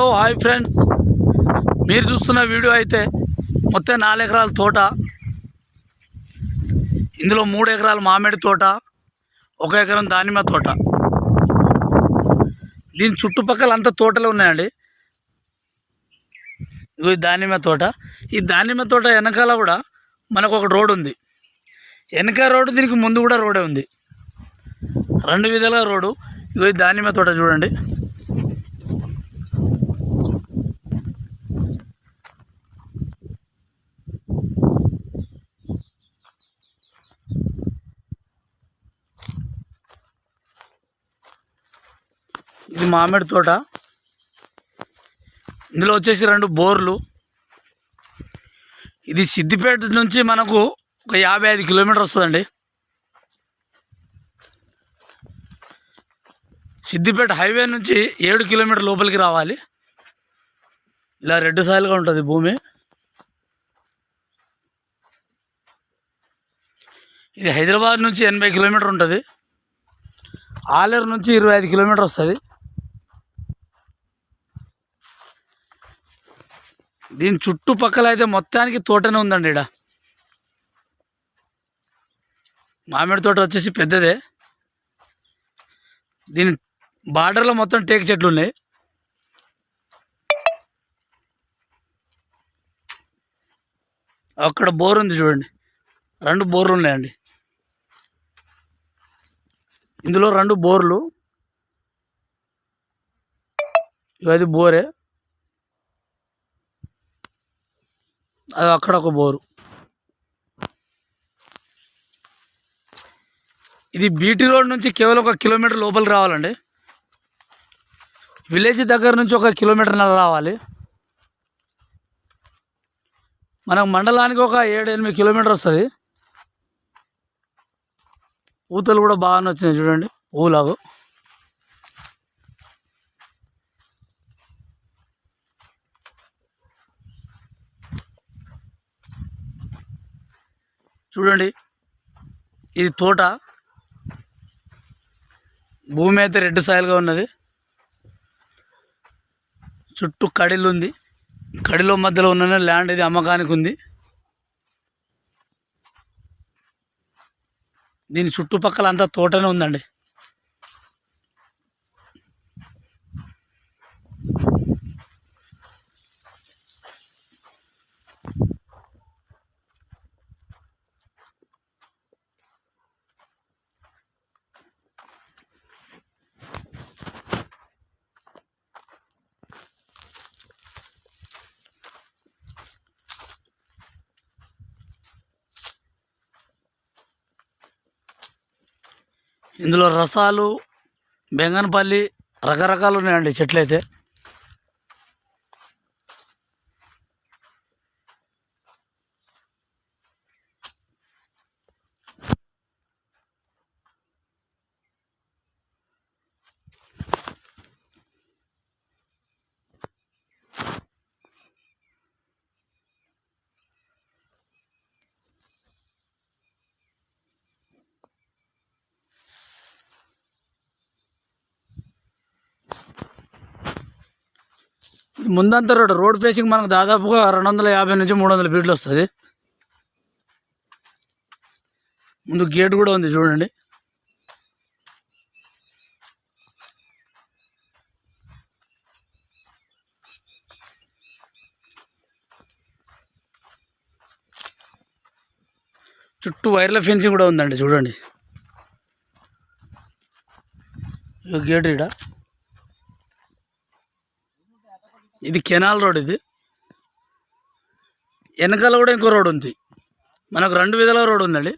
Hello hi friends. మీరు చూస్తున్న video అయితే మొత్తం నాలుగు ఎకరాల తోట. ఇందులో మూడు ఎకరాలు మామిడి తోట ఒక ఎకరం దానిమ్మ తోట. దీని చుట్టుపక్కల అంతా తోటలు ఉన్నాయండి. ఇది దానిమ్మ తోట. ఈ దానిమ్మ తోట వెనకాల కూడా మనకు ఒక రోడ్ ఉంది. వెనక రోడ్డు దీనికి ముందు కూడా రోడే ఉంది. రెండు విధాలుగా రోడ్డు. ఇది దానిమ్మ తోట చూడండి. ఇది మామిడి తోట. ఇందులో వచ్చేసి రెండు బోర్లు. ఇది సిద్దిపేట నుంచి మనకు ఒక యాభై ఐదు కిలోమీటర్ వస్తుందండి. సిద్దిపేట హైవే నుంచి ఏడు కిలోమీటర్ లోపలికి రావాలి. ఇలా రెండు సాయిల్గా ఉంటుంది భూమి. ఇది హైదరాబాద్ నుంచి ఎనభై కిలోమీటర్ ఉంటుంది. ఆలేరు నుంచి ఇరవై ఐదు కిలోమీటర్ వస్తుంది. దీని చుట్టుపక్కల అయితే మొత్తానికి తోటనే ఉందండి ఇక్కడ మామిడి తోట వచ్చేసి పెద్దదే. దీని బార్డర్లో మొత్తం టేక్ చెట్లు ఉన్నాయి. అక్కడ బోర్ ఉంది చూడండి. రెండు బోర్లు ఉన్నాయండి. ఇందులో రెండు బోర్లు. ఇది బోరే. అక్కడ ఒక బోరు. ఇది బీటీ రోడ్ నుంచి కేవలం ఒక కిలోమీటర్ లోపల రావాలండి. విలేజ్ దగ్గర నుంచి ఒక కిలోమీటర్ నెల రావాలి. మనం మండలానికి ఒక ఏడు ఎనిమిది కిలోమీటర్ వస్తుంది. ఊతలు కూడా బాగానే వచ్చినాయి చూడండి ఊలాగు. చూడండి. ఇది తోట. భూమి అయితే రెడ్ సాయిల్గా ఉన్నది. చుట్టూ కడిలు ఉంది. కడిలో మధ్యలో ఉన్న ల్యాండ్ ఇది అమ్మకానికి ఉంది. దీని చుట్టుపక్కల అంతా తోటనే ఉందండి. ఇందులో రసాలు బెంగన్పల్లి రకరకాలు ఉన్నాయండి చెట్లు అయితే ముందంతా రోడ్ రోడ్ ఫేసింగ్ మనకు దాదాపుగా రెండు వందల యాభై నుంచి మూడు వందల ఫీట్లు వస్తుంది. ముందు గేట్ కూడా ఉంది చూడండి. చుట్టూ వైర్ల ఫెన్సింగ్ కూడా ఉందండి చూడండి. గేట్ ఇడ ఇది కెనాల్ రోడ్ ఇది. వెనకాల కూడా ఇంకో రోడ్ ఉంది. మనకు రెండు విధాల రోడ్ ఉందండి.